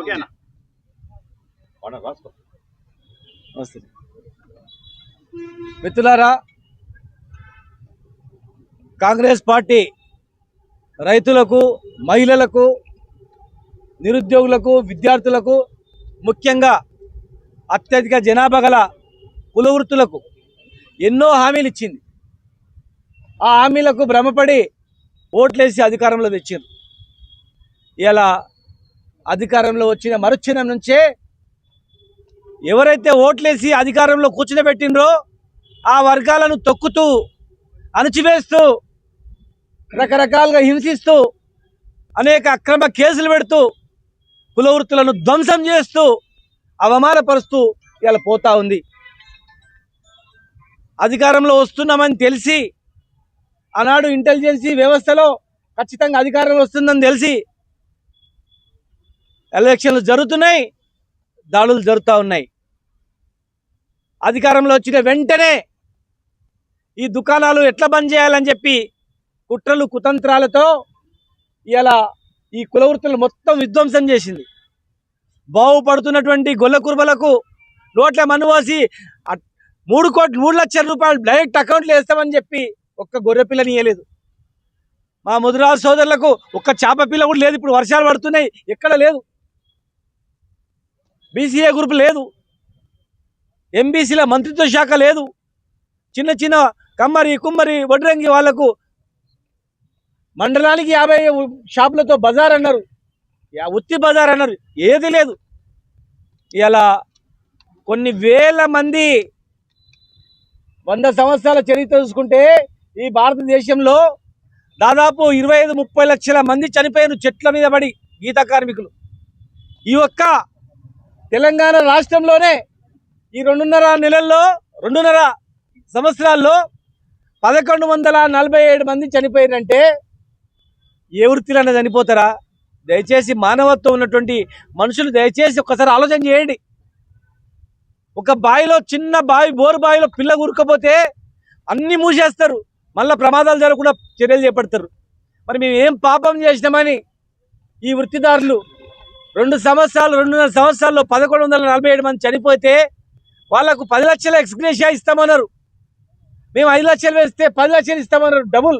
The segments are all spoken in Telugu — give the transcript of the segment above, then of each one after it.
ఓకేనా? వస్తుంది మిత్రులారా కాంగ్రెస్ పార్టీ రైతులకు మహిళలకు నిరుద్యోగులకు విద్యార్థులకు ముఖ్యంగా అత్యధిక జనాభా గల కులవృత్తులకు ఎన్నో హామీలు ఇచ్చింది. ఆ హామీలకు భ్రమపడి ఓట్లేసి అధికారంలో తెచ్చింది ఇలా అధికారంలో వచ్చిన మరుక్షణం నుంచే ఎవరైతే ఓట్లేసి అధికారంలో కూర్చునబెట్టినరో ఆ వర్గాలను తొక్కుతూ అణచివేస్తూ రకరకాలుగా హింసిస్తూ అనేక అక్రమ కేసులు పెడుతూ కులవృత్తులను ధ్వంసం చేస్తూ అవమానపరుస్తూ ఇలా పోతా ఉంది. అధికారంలో వస్తున్నామని తెలిసి ఆనాడు ఇంటెలిజెన్సీ వ్యవస్థలో ఖచ్చితంగా అధికారం వస్తుందని తెలిసి ఎలక్షన్లు జరుగుతున్నాయి దాడులు జరుగుతూ ఉన్నాయి. అధికారంలో వచ్చిన వెంటనే ఈ దుకాణాలు ఎట్లా బంద్ చేయాలని చెప్పి కుట్రలు కుతంత్రాలతో ఇలా ఈ కులవృత్తులు మొత్తం విధ్వంసం చేసింది. బాగుపడుతున్నటువంటి గొల్ల కుర్బలకు నోట్ల మనువాసి మూడు కోట్లు మూడు లక్షల రూపాయలు డైరెక్ట్ అకౌంట్లో వేస్తామని చెప్పి ఒక్క గొర్రె పిల్లని ఇవ్వలేదు మా ముదురాజు సోదరులకు ఒక్క చేప పిల్ల కూడా లేదు ఇప్పుడు వర్షాలు పడుతున్నాయి ఎక్కడ లేదు. బీసీఏ గ్రూప్ లేదు. ఎంబీసీల మంత్రిత్వ శాఖ లేదు. చిన్న చిన్న కమ్మరి కుమ్మరి వడ్రంగి వాళ్ళకు మండలానికి యాభై షాపులతో బజార్ అన్నారు. ఉత్తి బజార్ అన్నారు. ఏది లేదు. ఇలా కొన్ని వేల మంది వంద సంవత్సరాల చరిత్ర చూసుకుంటే ఈ భారతదేశంలో దాదాపు ఇరవై ఐదు ముప్పై లక్షల మంది చనిపోయిన చెట్ల మీద పడి గీత కార్మికులు. ఈ ఒక్క తెలంగాణ రాష్ట్రంలోనే ఈ రెండున్నర నెలల్లో రెండున్నర సంవత్సరాల్లో పదకొండు వందల నలభై ఏడు మంది చనిపోయారంటే ఏ వృత్తిలో చనిపోతారా? దయచేసి మానవత్వం ఉన్నటువంటి మనుషులు దయచేసి ఒకసారి ఆలోచన చేయండి. ఒక బావిలో చిన్న బావి బోరు బావిలో పిల్ల ఉరకపోతే అన్నీ మూసేస్తారు. మళ్ళీ ప్రమాదాలు జరగకుండా చర్యలు చేపడతారు. మరి మేము ఏం పాపం చేసినామని ఈ వృత్తిదారులు రెండు సంవత్సరాలు రెండున్నర సంవత్సరాల్లో పదకొండు వందల నలభై ఏడు మంది చనిపోతే వాళ్ళకు పది లక్షల ఎక్స్గ్రేషియా ఇస్తామన్నారు. మేము ఐదు లక్షలు వేస్తే పది లక్షలు ఇస్తామన్నారు డబుల్.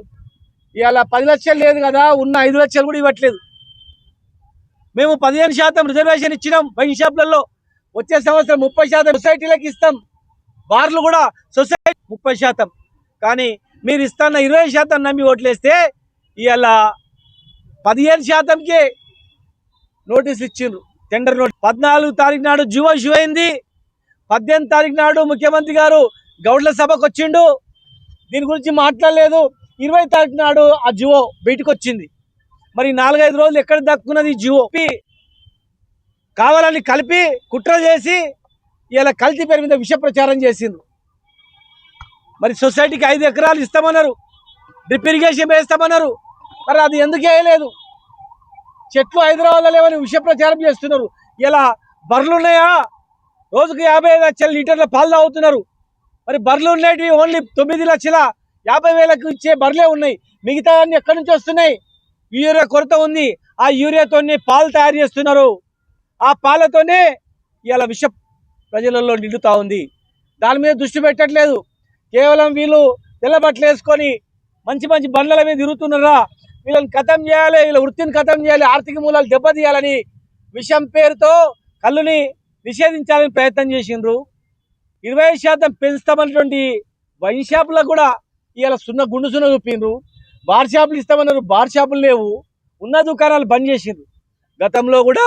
ఇవాళ పది లక్షలు లేదు కదా ఉన్న ఐదు లక్షలు కూడా ఇవ్వట్లేదు. మేము పదిహేను శాతం రిజర్వేషన్ ఇచ్చినాం వైన్ షాప్లలో. వచ్చే సంవత్సరం ముప్పై శాతం సొసైటీలకు ఇస్తాం. బార్లు కూడా సొసైటీ ముప్పై శాతం. కానీ మీరు ఇస్తాన్న ఇరవై శాతం నమ్మి ఓట్లేస్తే ఇవాళ పదిహేను శాతంకే నోటీస్ ఇచ్చిండ్రు. టెండర్ నోటీస్ పద్నాలుగు తారీఖు నాడు జీవో ఇష్యూ అయింది. పద్దెనిమిది తారీఖు నాడు ముఖ్యమంత్రి గారు గౌడ్ల సభకు వచ్చిండు. దీని గురించి మాట్లాడలేదు. ఇరవై తారీఖు నాడు ఆ జివో బయటకు వచ్చింది. మరి నాలుగైదు రోజులు ఎక్కడ దక్కున్నది ఈ జివో? కావాలని కలిపి కుట్ర చేసి ఇలా కల్తీ పేరు మీద విష ప్రచారం చేసిండ్రు. మరి సొసైటీకి ఐదు ఎకరాలు ఇస్తామన్నారు. డ్రిప్ ఇరిగేషన్ వేస్తామన్నారు. మరి అది ఎందుకు వేయలేదు? చెట్లు హైదరాబాద్లో లేవని విష ప్రచారం చేస్తున్నారు. ఇలా బర్రెలు ఉన్నాయా? రోజుకు యాభై లక్షల లీటర్ల పాలు తాగుతున్నారు. మరి బర్రెలు ఉండేటివి ఓన్లీ తొమ్మిది లక్షల యాభై వేలకు ఇచ్చే బర్రెలే ఉన్నాయి. మిగతా అన్ని ఎక్కడి నుంచి వస్తున్నాయి? యూరియా కొరత ఉంది. ఆ యూరియాతోనే పాలు తయారు చేస్తున్నారు. ఆ పాలతోనే ఇలా విష ప్రజలలో నిండుతా ఉంది. దాని మీద దృష్టి పెట్టట్లేదు. కేవలం వీళ్ళు తెల్లబట్టలు వేసుకొని మంచి మంచి బండ్ల మీద తిరుగుతున్నారా? వీళ్ళని కథం చేయాలి వీళ్ళ వృత్తిని కథం చేయాలి ఆర్థిక మూలాలు దెబ్బతీయాలని విషం పేరుతో కళ్ళుని నిషేధించాలని ప్రయత్నం చేసిండ్రు. ఇరవై శాతం పెంచుతామన్నటువంటి వైన్ షాపులకు కూడా ఇవాళ సున్న గుండు సున్న చూపిండ్రు. బార్ షాపులు ఇస్తామన్నారు బార్ షాపులు లేవు. ఉన్న దుకాణాలు బంద్ చేసిండ్రు. గతంలో కూడా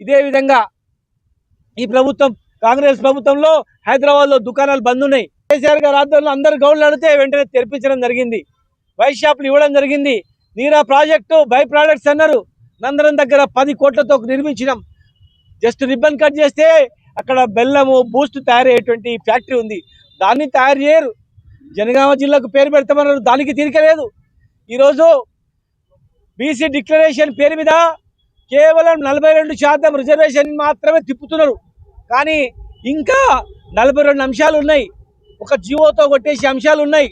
ఇదే విధంగా ఈ ప్రభుత్వం కాంగ్రెస్ ప్రభుత్వంలో హైదరాబాద్లో దుకాణాలు బంద్ ఉన్నాయి. కేసీఆర్ గారు ఆధ్వర్యంలో అందరు గౌడ్లు అడిగితే వెంటనే తెరిపించడం జరిగింది. వైన్ షాపులు ఇవ్వడం జరిగింది. నీరా ప్రాజెక్టు బై ప్రాడక్ట్స్ అన్నారు. నందరం దగ్గర పది కోట్లతో నిర్మించినాం. జస్ట్ రిబ్బన్ కట్ చేస్తే అక్కడ బెల్లము బూస్ట్ తయారయ్యేటువంటి ఫ్యాక్టరీ ఉంది. దాన్ని తయారు చేయరు. జనగామ జిల్లాకు పేరు పెడతామన్నారు. దానికి తీరికలేదు. ఈరోజు బీసీ డిక్లరేషన్ పేరు మీద కేవలం నలభై రెండు శాతం రిజర్వేషన్ మాత్రమే తిప్పుతున్నారు. కానీ ఇంకా నలభై రెండు అంశాలు ఉన్నాయి. ఒక జీవోతో కొట్టేసి అంశాలు ఉన్నాయి.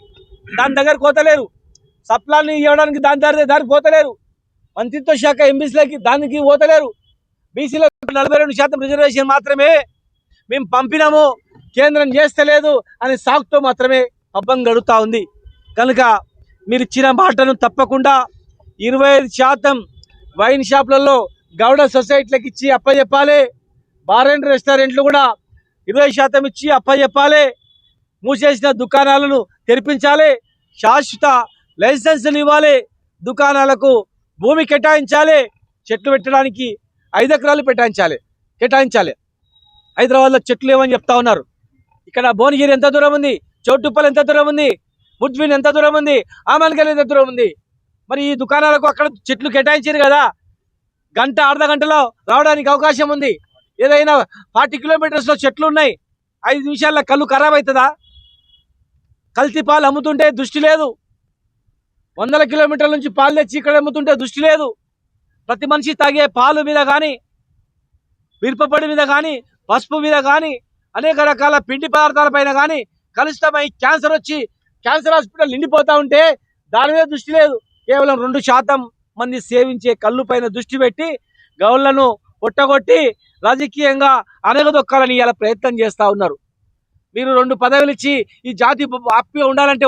దాని దగ్గర కోతలేరు సప్లాన్ని ఇవ్వడానికి దాని దారి దానికి పోతలేరు. మంత్రిత్వ శాఖ ఎంబీసీలకి దానికి పోతలేరు. బీసీలకు నలభై రెండు శాతం రిజర్వేషన్ మాత్రమే మేము పంపినాము కేంద్రం చేస్తలేదు అని సాకుతో మాత్రమే పబ్బం గడుగుతా ఉంది. కనుక మీరు ఇచ్చిన మాటను తప్పకుండా ఇరవై ఐదు శాతం వైన్ షాపులలో గౌడ సొసైటీలకు ఇచ్చి అప్పచెప్పాలి బార్ అండ్ రెస్టారెంట్లు కూడా ఇరవై శాతం ఇచ్చి అప్పచెప్పాలి మూసేసిన దుకాణాలను తెరిపించాలి. శాశ్వత లైసెన్సులు ఇవ్వాలి. దుకాణాలకు భూమి కేటాయించాలి. చెట్లు పెట్టడానికి ఐదు ఎకరాలు కేటాయించాలి. కేటాయించాలి. హైదరాబాద్లో చెట్లు ఏమని చెప్తా ఉన్నారు. ఇక్కడ భువనగిరి ఎంత దూరం ఉంది? చౌటుప్పల్ ఎంత దూరం ఉంది? ముద్విన్ ఎంత దూరం ఉంది? ఆమెన్గల్ ఎంత దూరం ఉంది? మరి ఈ దుకాణాలకు అక్కడ చెట్లు కేటాయించారు కదా? గంట అర్ధ గంటలో రావడానికి అవకాశం ఉంది. ఏదైనా ఫార్టీ కిలోమీటర్స్లో చెట్లు ఉన్నాయి. ఐదు నిమిషాల్లో కళ్ళు ఖరాబ్ అవుతుందా? కల్తీ పాలు అమ్ముతుంటే దృష్టి లేదు. వందల కిలోమీటర్ల నుంచి పాలు తెచ్చి ఇక్కడ అమ్ముతుంటే దృష్టి లేదు. ప్రతి మనిషి తాగే పాలు మీద కానీ మిరపపొడి మీద కానీ పసుపు మీద కానీ అనేక రకాల పిండి పదార్థాల పైన కానీ కలుషితమై క్యాన్సర్ వచ్చి క్యాన్సర్ హాస్పిటల్ నిండిపోతూ ఉంటే దాని మీద దృష్టి లేదు. కేవలం రెండు శాతం మంది సేవించే కళ్ళు పైన దృష్టి పెట్టి గౌళ్ళను పొట్టగొట్టి రాజకీయంగా అనగదొక్కాలని ఇలా ప్రయత్నం చేస్తా ఉన్నారు. మీరు రెండు పదవులు ఇచ్చి ఈ జాతి హ్యాపీగా ఉండాలంటే